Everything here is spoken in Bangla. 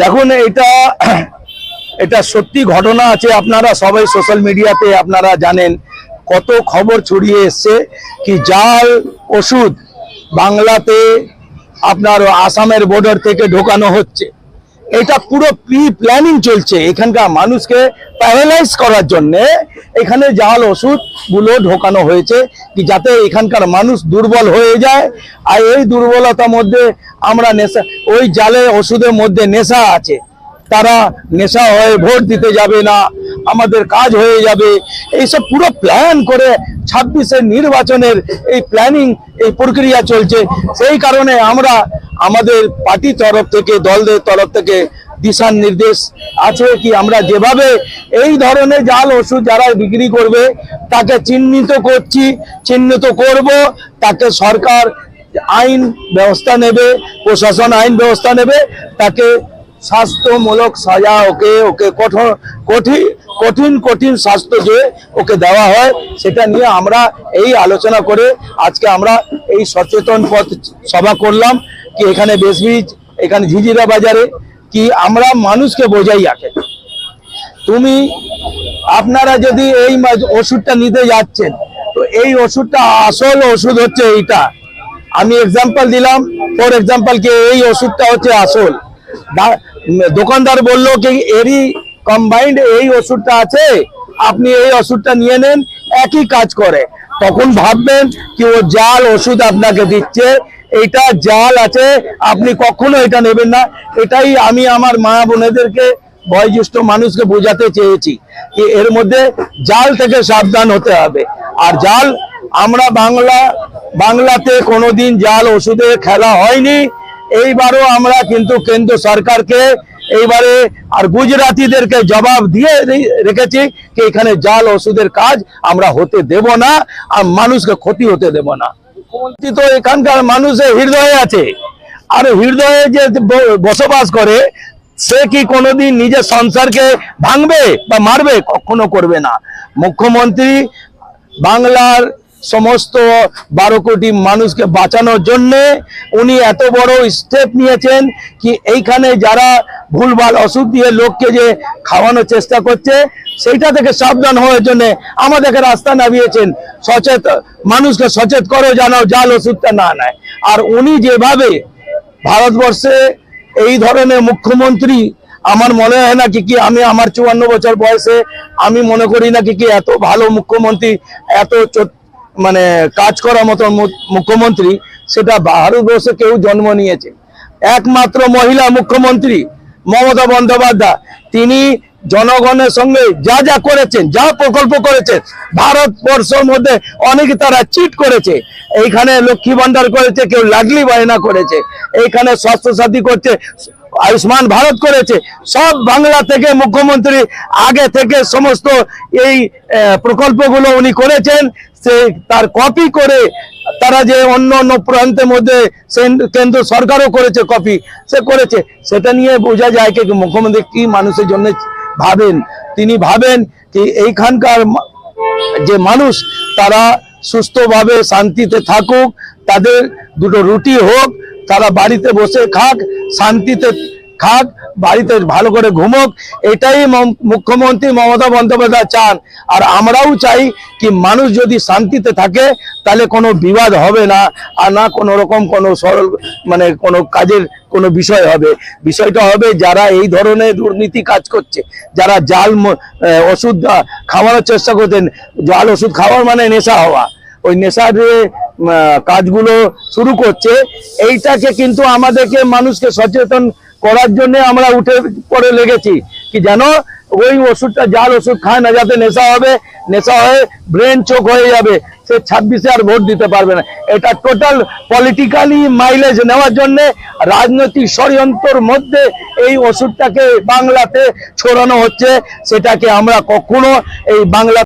দেখুন, এটা এটা সত্যি ঘটনা আছে। আপনারা সবাই সোশ্যাল মিডিয়াতে আপনারা জানেন কত খবর ছড়িয়ে এসছে কি জাল ওষুধ বাংলাতে আপনার আসামের বর্ডার থেকে ঢোকানো হচ্ছে। এটা পুরো প্রি প্ল্যানিং চলছে। এখানকার মানুষকে প্যারালাইজ করার জন্য এখানে জাল ওষুধগুলো ঢোকানো হয়েছে কি যাতে এখানকার মানুষ দুর্বল হয়ে যায়। আর এই দুর্বলতার মধ্যে আমরা নেশা, ওই জালে ওষুধের মধ্যে নেশা আছে। তারা নেশা হয়ে ভোট দিতে যাবে না। আমাদের কাজ হয়ে যাবে। এইসব পুরো প্ল্যান করে ছাব্বিশের নির্বাচনের এই প্ল্যানিং এই প্রক্রিয়া চলছে। সেই কারণে আমরা আমাদের পার্টির তরফ থেকে, দলদের তরফ থেকে দিশা নির্দেশ আছে কি আমরা যেভাবে এই ধরনের জাল ওষুধ যারা বিক্রি করবে, তাকে চিহ্নিত করছি, চিহ্নিত করব, তাকে সরকার আইন ব্যবস্থা নেবে, প্রশাসন আইন ব্যবস্থা নেবে, তাকে স্বাস্থ্যমূলক সাজা ওকে ওকে কঠোর কঠিন কঠিন কঠিন স্বাস্থ্য যে ওকে দেওয়া হয়, সেটা নিয়ে আমরা এই আলোচনা করে আজকে আমরা এই সচেতন পথ সভা করলাম কি এখানে বেসবিজ এখানে ঝিঝিরা বাজারে, কি আমরা মানুষকে বোঝাই আগে। তুমি, আপনারা যদি এই ওষুধটা নিতে যাচ্ছেন, তো এই ওষুধটা আসল ওষুধ হচ্ছে এইটা। আমি এক্সাম্পল দিলাম ফর এক্সাম্পল কি এই ওষুধটা হচ্ছে আসল। দোকানদার বলল কি, এরই কম্বাইন্ড এই ওষুধটা আছে, আপনি এই ওষুধটা নিয়ে নেন, একই কাজ করে। তখন ভাববেন কি, ও জাল ওষুধ আপনাকে দিচ্ছে এটা জাল আছে, আপনি কখনো এটা নেবেন না। এটাই আমি আমার মা বোনেদেরকে, বয়োজ্যেষ্ঠ মানুষকে বোঝাতে চেয়েছি যে এর মধ্যে জাল থেকে সাবধান হতে হবে। আর জাল, আমরা বাংলা, বাংলাতে কোনোদিন জাল ওষুধে খেলা হয়নি। এইবারও আমরা কিন্তু কেন্দ্র সরকারকে এইবারে আর গুজরাটিদেরকে জবাব দিয়ে রেখেছি যে এখানে জাল ওষুধের কাজ আমরা হতে দেব না, আর মানুষকে ক্ষতি হতে দেব না। মুখ্যমন্ত্রী তো এখানকার মানুষের হৃদয়ে আছে। আর হৃদয়ে যে বসবাস করে, সে কি কোনোদিন নিজের সংসারকে ভাঙবে বা মারবে? কখনো করবে না। মুখ্যমন্ত্রী বাংলার সমস্ত বারো কোটি মানুষকে বাঁচানোর জন্য উনি এত বড় স্টেপ নিয়েছেন কি এইখানে যারা ভুলভাল ওষুধ দিয়ে লোককে যে খাওয়ানোর চেষ্টা করছে, সেইটা থেকে সাবধান হওয়ার জন্য আমাদেরকে রাস্তা নামিয়েছেন। সচেত, মানুষকে সচেত করো, জানো, জাল ওষুধটা না নেয়। আর উনি যেভাবে ভারতবর্ষে এই ধরনের মুখ্যমন্ত্রী, আমার মনে হয় না কি কি আমি আমার চুয়ান্ন বছর বয়সে আমি মনে করি না কি কি এত ভালো মুখ্যমন্ত্রী, এত মানে কাজ করার মতো মুখ্যমন্ত্রী, সেটা ভারতবর্ষে কেউ জন্ম নিয়েছে। একমাত্র মহিলা মুখ্যমন্ত্রী মমতা বন্দ্যোপাধ্যায়। তিনি জনগণের সঙ্গে যা যা করেছেন, যা প্রকল্প করেছেন, ভারতবর্ষের মধ্যে অনেকে তারা চিট করেছে। এইখানে লক্ষ্মী ভান্ডার করেছে, কেউ লাগলি বায়না করেছে। এইখানে স্বাস্থ্য সাথী করছে, আয়ুষ্মান ভারত করেছে। সব বাংলা থেকে মুখ্যমন্ত্রী আগে থেকে সমস্ত এই প্রকল্পগুলো উনি করেছেন। সে তার কপি করে তারা যে অন্য অন্য প্রান্তের মধ্যে কেন্দ্র সরকারও করেছে কপি সে করেছে। সেটা নিয়ে বোঝা যায় কি মুখ্যমন্ত্রী কি মানুষের জন্য ভাবেন, তিনি ভাবেন কি এইখানকার যে মানুষ, তারা সুস্থভাবে শান্তিতে থাকুক, তাদের দুটো রুটি হোক, তারা বাড়িতে বসে খাক, শান্তিতে খাক বাড়িতে ভালো করে ঘুমোক, এটাই মুখ্যমন্ত্রী মমতা বন্দ্যোপাধ্যায় চান। আর আমরাও চাই কি মানুষ যদি শান্তিতে থাকে, তাহলে কোনো বিবাদ হবে না, আর না কোনো রকম কোনো সরল মানে কোনো কাজের কোনো বিষয় হবে। বিষয়টা হবে যারা এই ধরনের দুর্নীতি কাজ করছে, যারা জাল ওষুধ খাওয়ানোর চেষ্টা করতেন, জাল ওষুধ খাওয়ার মানে নেশা হওয়া। ওই নেশার কাজগুলো শুরু করছে, এইটাকে কিন্তু আমাদেরকে মানুষকে সচেতন করার জন্য আমরা উঠে পড়ে লেগেছি কি যেন ওই ওষুধটা যার ওষুধ খায় না যাতে নেশা হবে, নেশা হয়ে ব্রেন চোখ হয়ে যাবে, সে ছাব্বিশে আর ভোট দিতে পারবে না। এটা টোটাল পলিটিক্যালি মাইলেজ নেওয়ার জন্য রাজনৈতিক ষড়যন্ত্রর মধ্যে এই ওষুধটাকে বাংলাতে ছড়ানো হচ্ছে, সেটাকে আমরা কখনো এই বাংলা